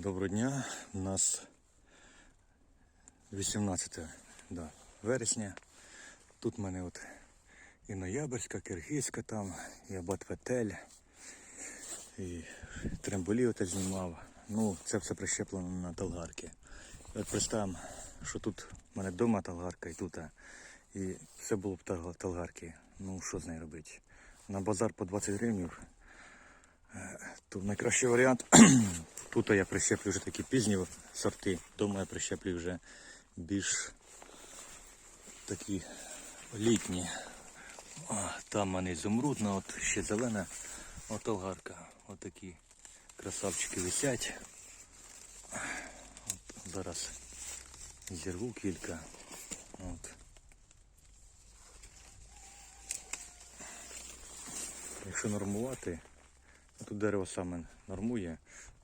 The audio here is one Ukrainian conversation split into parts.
Доброго дня. У нас 18 да, вересня. Тут в мене от і Ноябрьська, Киргизька там, і Абатветель, і Тремболі от знімав. Ну, це все прищеплено на талгарки. От представимо, що тут в мене вдома талгарка і тут. І все було б талгарки. Ну, що з нею робити? На базар по 20 гривень то найкращий варіант. Тут я прищеплю вже такі пізні сорти. Дома я прищеплю вже більш такі літні. Там в мене ізумрудна, от ще зелена от олгарка. От такі красавчики висять. От зараз зірву кілька. От. Якщо нормувати, тут дерево саме нормує,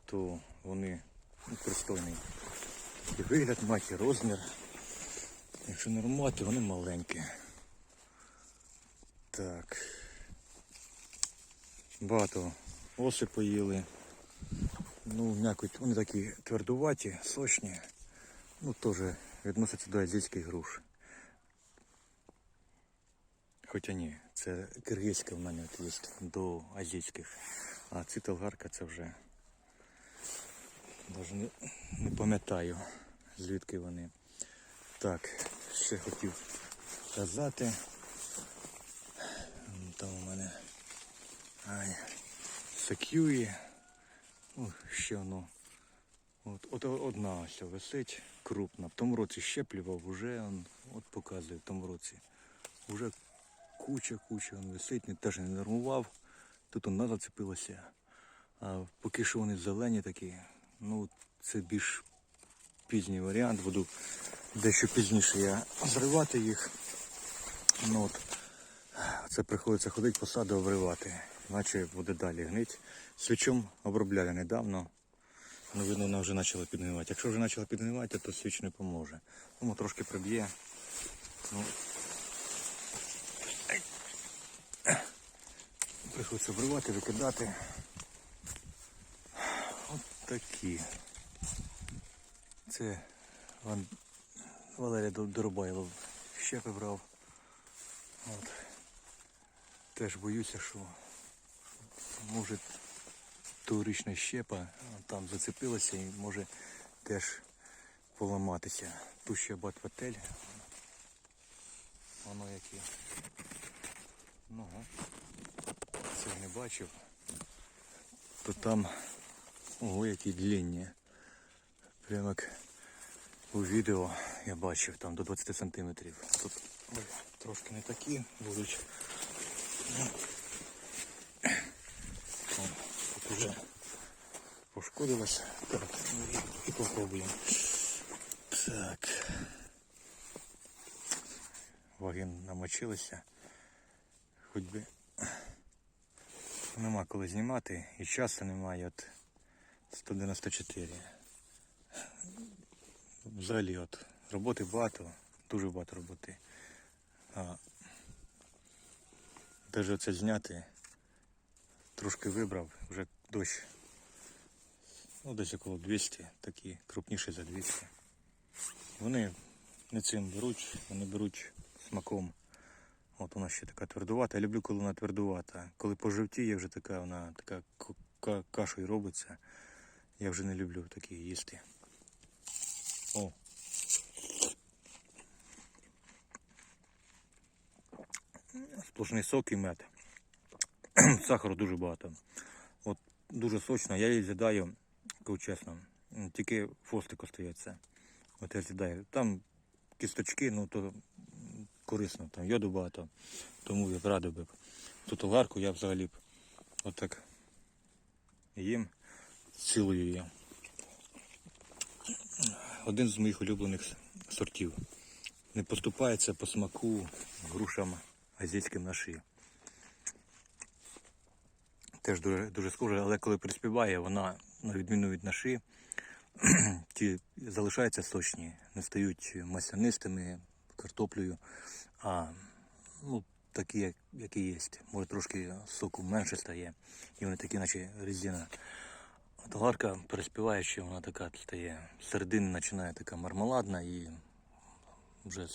то вони ну, пристойний і вигляд мають, і розмір. Якщо нормувати, вони маленькі. Так. Багато оси поїли. Ну, м'якоть, вони такі твердуваті, сочні. Ну, теж відносяться до азійських груш. Хоча ні, це киргизька в мене от є до азійських. А ці талгарка це вже навіть не, пам'ятаю, звідки вони. Так, ще хотів сказати. Там у мене ай, секюї. Ну, ще воно. От, от одна ось висить крупна. В тому році щеплював, вже он, от показує в тому році. Уже куча, куча он висить, не, теж не нормував. Тут вона зацепилася. А поки що вони зелені такі, ну це більш пізній варіант. Буду дещо пізніше я зривати їх. Ну от, це приходиться ходити по саду обривати, іначе буде далі гнить. Свічом обробляли недавно. Ну, видно, вона вже почала підгнивати. Якщо вже почала підгнивати, то свіч не поможе. Тому трошки приб'є. Ну, Приходиться обривати, викидати. Такі. Це Ван... Валерія Дор- Доробайло щепи брав. От. Теж боюся, що може тогорічна щепа там зацепилася і може теж поламатися. Тут ще батватель. Воно яке. Ну, це не бачив. То там ого, які длинні. Прямо як у відео я бачив там до 20 сантиметрів. Тут ой, трошки не такі будуть. Ну, о, Тут вже пошкодилось. Так, ну, і попробуємо. Так. Ваги намочилися. Хоч би нема коли знімати і часу немає от 194. Взагалі от роботи багато, дуже багато роботи. А навіть оце зняти трошки вибрав, вже дощ. Ну, десь около 200, такі крупніші за 200. Вони не цим беруть, вони беруть смаком. От вона ще така твердувата. Я люблю, коли вона твердувата. Коли пожовтіє вже така, вона така к- ка- кашею робиться. Я вже не люблю такі їсти. О. Сплошний сок і мед. Сахару дуже багато. От дуже сочно. Я її з'їдаю, кажу чесно. Тільки фостик остається. От я з'їдаю. Там кісточки, ну то корисно, там йоду багато, тому я б радив би. Тут огарку я взагалі б отак їм цілую її. Один з моїх улюблених сортів. Не поступається по смаку грушам азійським на шиї. Теж дуже, дуже схоже, але коли приспіває, вона, на відміну від наші, ті залишаються сочні, не стають маслянистими, картоплею, а ну, такі, як, які є. Може трошки соку менше стає, і вони такі, наче резина. Таларка переспіваючи, вона така стає. Середини починає така мармеладна і вже е,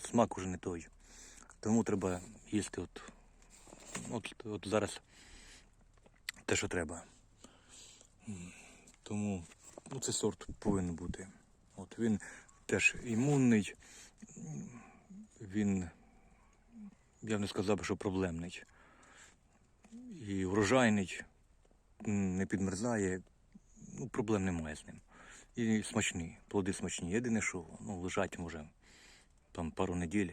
смак уже не той. Тому треба їсти от, от, от зараз те, що треба. Тому ну, цей сорт повинен бути. От він теж імунний, він, я б не сказав, що проблемний. І врожайний, не підмерзає, ну, проблем немає з ним. І смачний, плоди смачні. Єдине, що ну, лежать може там пару неділь.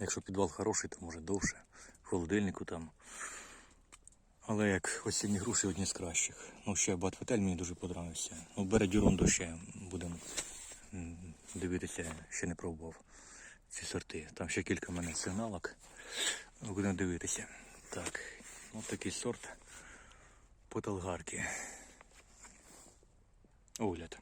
Якщо підвал хороший, то може довше. В холодильнику там. Але як осінні груші одні з кращих. Ну, ще Батфетель мені дуже подобався. Ну, Бередюрунду ще будемо дивитися, ще не пробував ці сорти. Там ще кілька в мене сигналок. Будемо дивитися. Так, ось такий сорт по талгарки. Огляд.